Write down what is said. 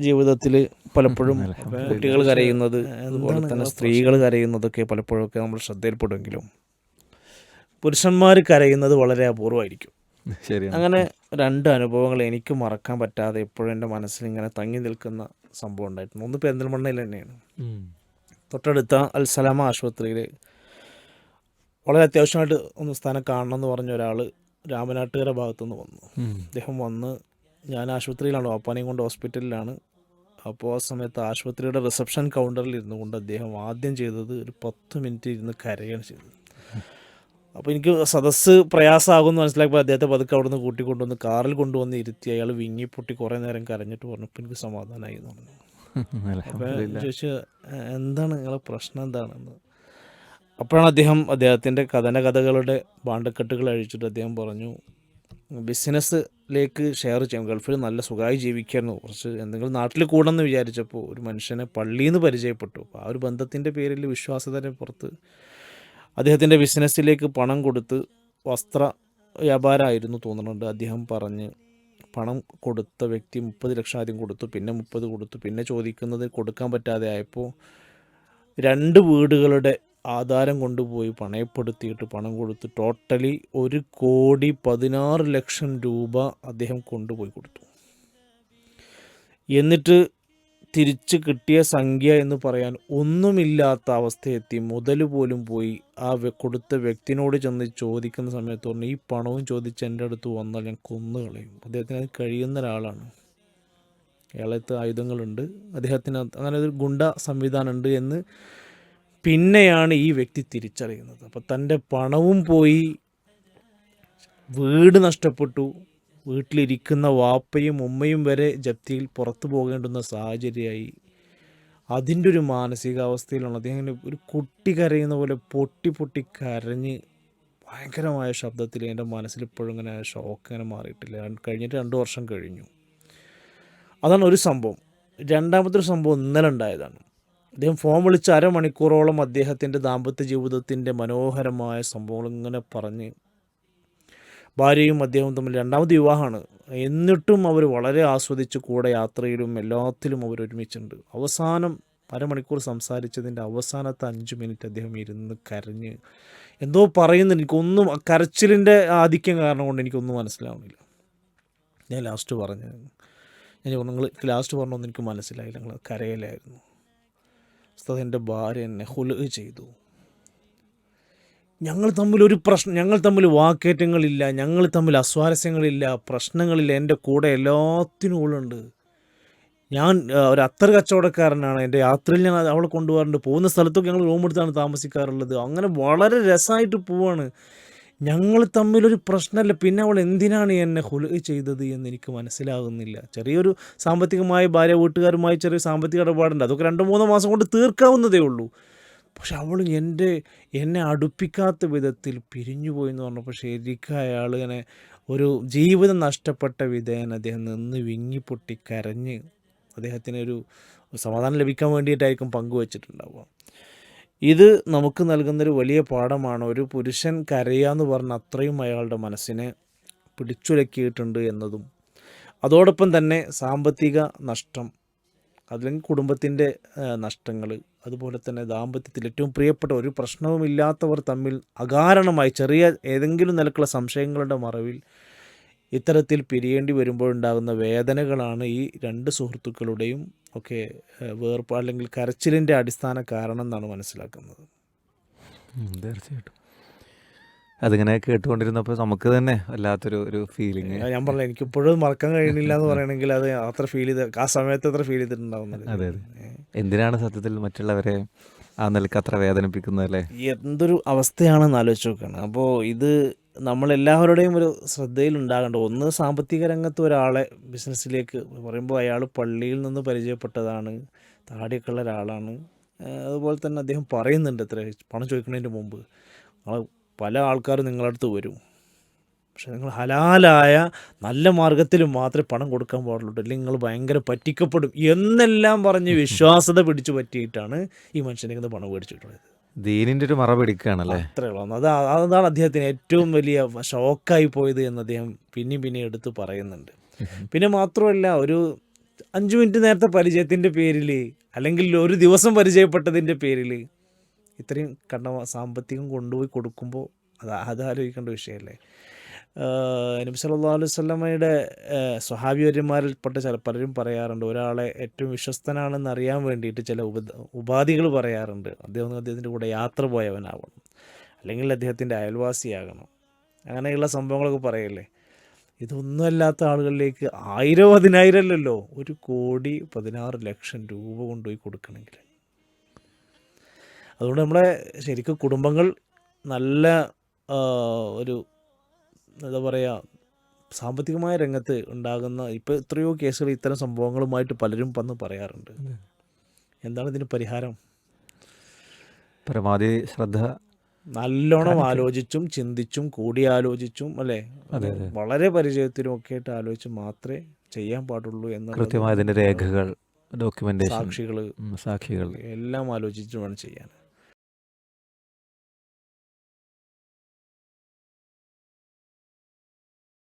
ജീവിതത്തിൽ പലപ്പോഴും കുട്ടികൾ കരയുന്നത് അതുപോലെ തന്നെ സ്ത്രീകൾ കരയുന്നതൊക്കെ പലപ്പോഴൊക്കെ നമ്മൾ ശ്രദ്ധയിൽപ്പെടുമെങ്കിലും പുരുഷന്മാർ കരയുന്നത് വളരെ അപൂർവമായിരിക്കും. ശരിയാണ്. അങ്ങനെ രണ്ട് അനുഭവങ്ങൾ എനിക്ക് മറക്കാൻ പറ്റാതെ എപ്പോഴും എന്റെ മനസ്സിൽ ഇങ്ങനെ തങ്ങി നിൽക്കുന്ന സംഭവം ഉണ്ടായിരുന്നു ഒന്ന് പെരിന്തൽമണ്ണയിൽ തന്നെയാണ്. തൊട്ടടുത്ത അൽസലാമ ആശുപത്രിയിൽ വളരെ അത്യാവശ്യമായിട്ട് ഒന്ന് സ്ഥാനം കാണണം എന്ന് പറഞ്ഞ ഒരാൾ രാമനാട്ടുകര ഭാഗത്തുനിന്ന് വന്നു. അദ്ദേഹം വന്ന് ഞാൻ ആശുപത്രിയിലാണ് വാപ്പാനെയും കൊണ്ട് ഹോസ്പിറ്റലിലാണ് അപ്പോൾ ആ സമയത്ത് ആശുപത്രിയുടെ റിസപ്ഷൻ കൗണ്ടറിൽ ഇരുന്നു കൊണ്ട് അദ്ദേഹം ആദ്യം ചെയ്തത് ഒരു പത്ത് മിനിറ്റ് ഇരുന്ന് കരയാണ് ചെയ്തത്. അപ്പോൾ എനിക്ക് സദസ്സ് പ്രയാസമാകുമെന്ന് മനസ്സിലാക്കിയപ്പോൾ അദ്ദേഹത്തെ പതുക്കെ അവിടെ നിന്ന് കൂട്ടിക്കൊണ്ടുവന്ന് കാറിൽ കൊണ്ടുവന്ന് ഇരുത്തി അയാൾ വിങ്ങി പൊട്ടി കുറേ നേരം കരഞ്ഞിട്ട് പറഞ്ഞപ്പോൾ എനിക്ക് സമാധാനമായി എന്ന് പറഞ്ഞു. അപ്പോൾ. ചോദിച്ചു എന്താണ് നിങ്ങളെ പ്രശ്നം എന്താണെന്ന്? അപ്പോഴാണ് അദ്ദേഹം അദ്ദേഹത്തിന്റെ കഥന കഥകളുടെ ബാണ്ടക്കെട്ടുകൾ അഴിച്ചിട്ട് അദ്ദേഹം പറഞ്ഞു ബിസിനസ്സിലേക്ക് ഷെയർ ചെയ്യാം. ഗൾഫിൽ നല്ല സുഖമായി ജീവിക്കായിരുന്നു. കുറച്ച് എന്തെങ്കിലും നാട്ടിൽ കൂടെന്ന് വിചാരിച്ചപ്പോൾ ഒരു മനുഷ്യനെ പള്ളിയിൽ നിന്ന് പരിചയപ്പെട്ടു. അപ്പോൾ ആ ഒരു ബന്ധത്തിന്റെ പേരിൽ വിശ്വാസത്തിന്റെ പുറത്ത് അദ്ദേഹത്തിന്റെ ബിസിനസ്സിലേക്ക് പണം കൊടുത്ത് വസ്ത്ര വ്യാപാരമായിരുന്നു തോന്നുന്നുണ്ട്. അദ്ദേഹം പറഞ്ഞ് പണം കൊടുത്ത വ്യക്തി മുപ്പത് ലക്ഷം ആദ്യം കൊടുത്തു പിന്നെ മുപ്പത് കൊടുത്തു പിന്നെ ചോദിക്കുന്നത് കൊടുക്കാൻ പറ്റാതെ ആയപ്പോൾ രണ്ട് വീടുകളുടെ ആധാരം കൊണ്ടുപോയി പണയപ്പെടുത്തിയിട്ട് പണം കൊടുത്ത് ടോട്ടലി ഒരു കോടി പതിനാറ് ലക്ഷം രൂപ അദ്ദേഹം കൊണ്ടുപോയി കൊടുത്തു. എന്നിട്ട് തിരിച്ച് കിട്ടിയ സംഖ്യ എന്ന് പറയാൻ ഒന്നുമില്ലാത്ത അവസ്ഥയെത്തി. മുതൽ പോലും പോയി. ആ കൊടുത്ത വ്യക്തിനോട് ചെന്ന് ചോദിക്കുന്ന സമയത്ത് പറഞ്ഞു ഈ പണവും ചോദിച്ച് എന്റെ അടുത്ത് വന്നാൽ ഞാൻ കൊന്നു കളയും. അദ്ദേഹത്തിന് അത് കഴിയുന്ന ഒരാളാണ്. അയാളത്ത് ആയുധങ്ങളുണ്ട്. അദ്ദേഹത്തിന് അങ്ങനെ ഒരു ഗുണ്ട സംവിധാനമുണ്ട് എന്ന് പിന്നെയാണ് ഈ വ്യക്തി തിരിച്ചറിയുന്നത്. അപ്പോൾ തന്റെ പണവും പോയി വീട് നഷ്ടപ്പെട്ടു വീട്ടിലിരിക്കുന്ന വാപ്പയും ഉമ്മയും വരെ ജപ്തിയിൽ പുറത്തു പോകേണ്ടുന്ന സാഹചര്യമായി. അതിന്റെ ഒരു മാനസികാവസ്ഥയിലാണ് അദ്ദേഹം ഒരു കുട്ടി കരയുന്ന പോലെ പൊട്ടി പൊട്ടി കരഞ്ഞ് ഭയങ്കരമായ ശബ്ദത്തിൽ എന്റെ മനസ്സിൽ ഇപ്പോഴും ഇങ്ങനെ ഷോക്ക് ഇങ്ങനെ മാറിയിട്ടില്ല. കഴിഞ്ഞിട്ട് രണ്ട് വർഷം കഴിഞ്ഞു. അതാണ് ഒരു സംഭവം. രണ്ടാമത്തെ ഒരു സംഭവം ഇന്നലെ ഉണ്ടായതാണ്. അദ്ദേഹം ഫോൺ വിളിച്ച് അരമണിക്കൂറോളം അദ്ദേഹത്തിന്റെ ദാമ്പത്യ ജീവിതത്തിന്റെ മനോഹരമായ സംഭവങ്ങൾ ഇങ്ങനെ പറഞ്ഞ് ഭാര്യയും അദ്ദേഹവും തമ്മിൽ രണ്ടാമത് വിവാഹമാണ്. എന്നിട്ടും അവർ വളരെ ആസ്വദിച്ച് കൂടെ യാത്രയിലും എല്ലാത്തിലും അവർ ഒരുമിച്ചുണ്ട്. അവസാനം അരമണിക്കൂർ സംസാരിച്ചതിന്റെ അവസാനത്തെ അഞ്ച് മിനിറ്റ് അദ്ദേഹം ഇരുന്ന് കരഞ്ഞ് എന്തോ പറയുന്നുണ്ട് എനിക്കൊന്നും കരച്ചിലിന്റെ ആധിക്യം കാരണം കൊണ്ട് എനിക്കൊന്നും മനസ്സിലാവുന്നില്ല. ഞാൻ ലാസ്റ്റ് പറഞ്ഞു ഞാൻ നിങ്ങൾ ലാസ്റ്റ് പറഞ്ഞൊന്നും എനിക്ക് മനസ്സിലായില്ല. നിങ്ങൾ കരയിലായിരുന്നു. ഉസ്താദ് എന്റെ ഭാര്യ എന്നെ ഹുല ചെയ്തു. ഞങ്ങൾ തമ്മിൽ ഒരു പ്രശ്നം ഞങ്ങൾ തമ്മിൽ വാക്കേറ്റങ്ങളില്ല ഞങ്ങൾ തമ്മിൽ അസ്വാരസ്യങ്ങളില്ല പ്രശ്നങ്ങളില്ല എന്റെ കൂടെ എല്ലാത്തിനും ഉള്ളുണ്ട്. ഞാൻ ഒരു അത്തർ കച്ചവടക്കാരനാണ്. എന്റെ യാത്രയിൽ ഞാൻ അവളെ കൊണ്ടുപോകാറുണ്ട്. പോകുന്ന സ്ഥലത്തൊക്കെ ഞങ്ങൾ റൂം എടുത്താണ് താമസിക്കാറുള്ളത്. അങ്ങനെ വളരെ രസമായിട്ട് പോവാണ്. ഞങ്ങൾ തമ്മിലൊരു പ്രശ്നമല്ല. പിന്നെ അവൾ എന്തിനാണ് എന്നെ ഹുല ചെയ്തത് എന്ന് എനിക്ക് മനസ്സിലാകുന്നില്ല. ചെറിയൊരു സാമ്പത്തികമായ ഭാര്യ വീട്ടുകാരുമായി ചെറിയ സാമ്പത്തിക ഇടപാടുണ്ട്. അതൊക്കെ രണ്ട് മൂന്ന് മാസം കൊണ്ട് തീർക്കാവുന്നതേ ഉള്ളൂ. പക്ഷെ അവൾ എന്റെ എന്നെ അടുപ്പിക്കാത്ത വിധത്തിൽ പിരിഞ്ഞുപോയി എന്ന് പറഞ്ഞപ്പോൾ ശരിക്കും അയാൾ ഇങ്ങനെ ഒരു ജീവിതം നഷ്ടപ്പെട്ട വിധേയൻ അദ്ദേഹം നിന്ന് വിങ്ങിപ്പൊട്ടി കരഞ്ഞ് അദ്ദേഹത്തിനൊരു സമാധാനം ലഭിക്കാൻ വേണ്ടിയിട്ടായിരിക്കും പങ്കുവച്ചിട്ടുണ്ടാവുക. ഇത് നമുക്ക് നൽകുന്നൊരു വലിയ പാഠമാണ്. ഒരു പുരുഷൻ കരയാന്ന് പറഞ്ഞ അത്രയും അയാളുടെ മനസ്സിനെ പിടിച്ചുലക്കിയിട്ടുണ്ട് എന്നതും. അതോടൊപ്പം തന്നെ സാമ്പത്തിക നഷ്ടം അല്ലെങ്കിൽ കുടുംബത്തിന്റെ നഷ്ടങ്ങൾ അതുപോലെ തന്നെ ദാമ്പത്യത്തിൽ ഏറ്റവും പ്രിയപ്പെട്ട ഒരു പ്രശ്നവുമില്ലാത്തവർ തമ്മിൽ അകാരണമായി ചെറിയ ഏതെങ്കിലും നിലക്കുള്ള സംശയങ്ങളുടെ മറവിൽ ഇത്തരത്തിൽ പിരിയേണ്ടി വരുമ്പോഴുണ്ടാകുന്ന വേദനകളാണ് ഈ രണ്ട് സുഹൃത്തുക്കളുടെയും ഒക്കെ വേർപ്പ് അല്ലെങ്കിൽ കരച്ചിലിന്റെ അടിസ്ഥാന കാരണം എന്നാണ് മനസ്സിലാക്കുന്നത്. തീർച്ചയായിട്ടും. അതിങ്ങനെ കേട്ടുകൊണ്ടിരുന്നപ്പോൾ നമുക്ക് തന്നെ വല്ലാത്തൊരു ഒരു ഫീലിംഗ് ഞാൻ പറഞ്ഞു എനിക്കിപ്പോഴും മറക്കാൻ കഴിയുന്നില്ല എന്ന് പറയണമെങ്കിൽ അത് അത്ര ഫീൽ ചെയ്ത് ആ സമയത്ത് അത്ര ഫീൽ ചെയ്തിട്ടുണ്ടാവുന്നത് അതെ അതെ. എന്തിനാണ് സത്യത്തിൽ മറ്റുള്ളവരെ ആ നിലയ്ക്ക് അത്ര വേദനിപ്പിക്കുന്നത് അല്ലേ? എന്തൊരു അവസ്ഥയാണെന്ന് ആലോചിച്ച് നോക്കുകയാണ് അപ്പോൾ ഇത് നമ്മളെല്ലാവരുടെയും ഒരു ശ്രദ്ധയിൽ ഉണ്ടാകേണ്ട ഒന്ന് സാമ്പത്തിക രംഗത്ത് ഒരാളെ ബിസിനസ്സിലേക്ക് പറയുമ്പോൾ അയാൾ പള്ളിയിൽ നിന്ന് പരിചയപ്പെട്ടതാണ് താടിയൊക്കെ ഉള്ള ഒരാളാണ് അതുപോലെ തന്നെ അദ്ദേഹം പറയുന്നുണ്ട് എത്ര പണം ചോദിക്കുന്നതിന് മുമ്പ്. പല ആൾക്കാരും നിങ്ങളടുത്ത് വരും. പക്ഷേ നിങ്ങൾ ഹലാലായ നല്ല മാർഗത്തിൽ മാത്രമേ പണം കൊടുക്കാൻ പാടുള്ളൂ. അല്ലെങ്കിൽ നിങ്ങൾ ഭയങ്കര പറ്റിക്കപ്പെടും എന്നെല്ലാം പറഞ്ഞ് വിശ്വാസത പിടിച്ചു പറ്റിയിട്ടാണ് ഈ മനുഷ്യനെ പണം മേടിച്ചിട്ടുള്ളത്. ദീനിന്റെ ഒരു മറ പിടിക്കുകയാണല്ലേ? അത് അതാണ് അദ്ദേഹത്തിന് ഏറ്റവും വലിയ ഷോക്കായി പോയത് എന്ന് അദ്ദേഹം പിന്നെയും പിന്നെയും എടുത്ത് പറയുന്നുണ്ട്. പിന്നെ മാത്രമല്ല ഒരു അഞ്ച് മിനിറ്റ് നേരത്തെ പരിചയത്തിന്റെ പേരിൽ അല്ലെങ്കിൽ ഒരു ദിവസം പരിചയപ്പെട്ടതിന്റെ പേരിൽ ഇത്രയും കണ്ട സാമ്പത്തികം കൊണ്ടുപോയി കൊടുക്കുമ്പോൾ അത് അത് ആലോചിക്കേണ്ട വിഷയമല്ലേ? നബി സല്ലാ അലൈഹി വസല്ലമയുടെ സ്വഹാബിവര്യന്മാരിൽപ്പെട്ട ചില പലരും പറയാറുണ്ട് ഒരാളെ ഏറ്റവും വിശ്വസ്തനാണെന്ന് അറിയാൻ വേണ്ടിയിട്ട് ചില ഉപ ഉപാധികൾ പറയാറുണ്ട്. അദ്ദേഹം അദ്ദേഹത്തിന്റെ കൂടെ യാത്ര പോയവനാവണം. അല്ലെങ്കിൽ അദ്ദേഹത്തിന്റെ അയൽവാസിയാകണം. അങ്ങനെയുള്ള സംഭവങ്ങളൊക്കെ പറയല്ലേ? ഇതൊന്നുമല്ലാത്ത ആളുകളിലേക്ക് ആയിരം പതിനായിരം അല്ലല്ലോ ഒരു കോടി പതിനാറ് ലക്ഷം രൂപ കൊണ്ടുപോയി കൊടുക്കണമെങ്കിൽ. അതുകൊണ്ട് നമ്മുടെ ശരിക്കും കുടുംബങ്ങൾ നല്ല ഒരു എന്താ പറയുക സാമ്പത്തികമായ രംഗത്ത് ഉണ്ടാകുന്ന ഇപ്പോൾ എത്രയോ കേസുകൾ ഇത്തരം സംഭവങ്ങളുമായിട്ട് പലരും വന്ന് പറയാറുണ്ട്. എന്താണ് ഇതിന് പരിഹാരം? പരമാവധി ശ്രദ്ധ നല്ലോണം ആലോചിച്ചും ചിന്തിച്ചും കൂടിയാലോചിച്ചും അല്ലേ. വളരെ പരിചയത്തിലും ഒക്കെ ആയിട്ട് ആലോചിച്ച് മാത്രമേ ചെയ്യാൻ പാടുള്ളൂ എന്ന് കൃത്യമായ രേഖകൾ ഡോക്യുമെന്റേഷൻ സാക്ഷികൾ സാക്ഷികൾ. എല്ലാം ആലോചിച്ച് വേണം ചെയ്യാൻ.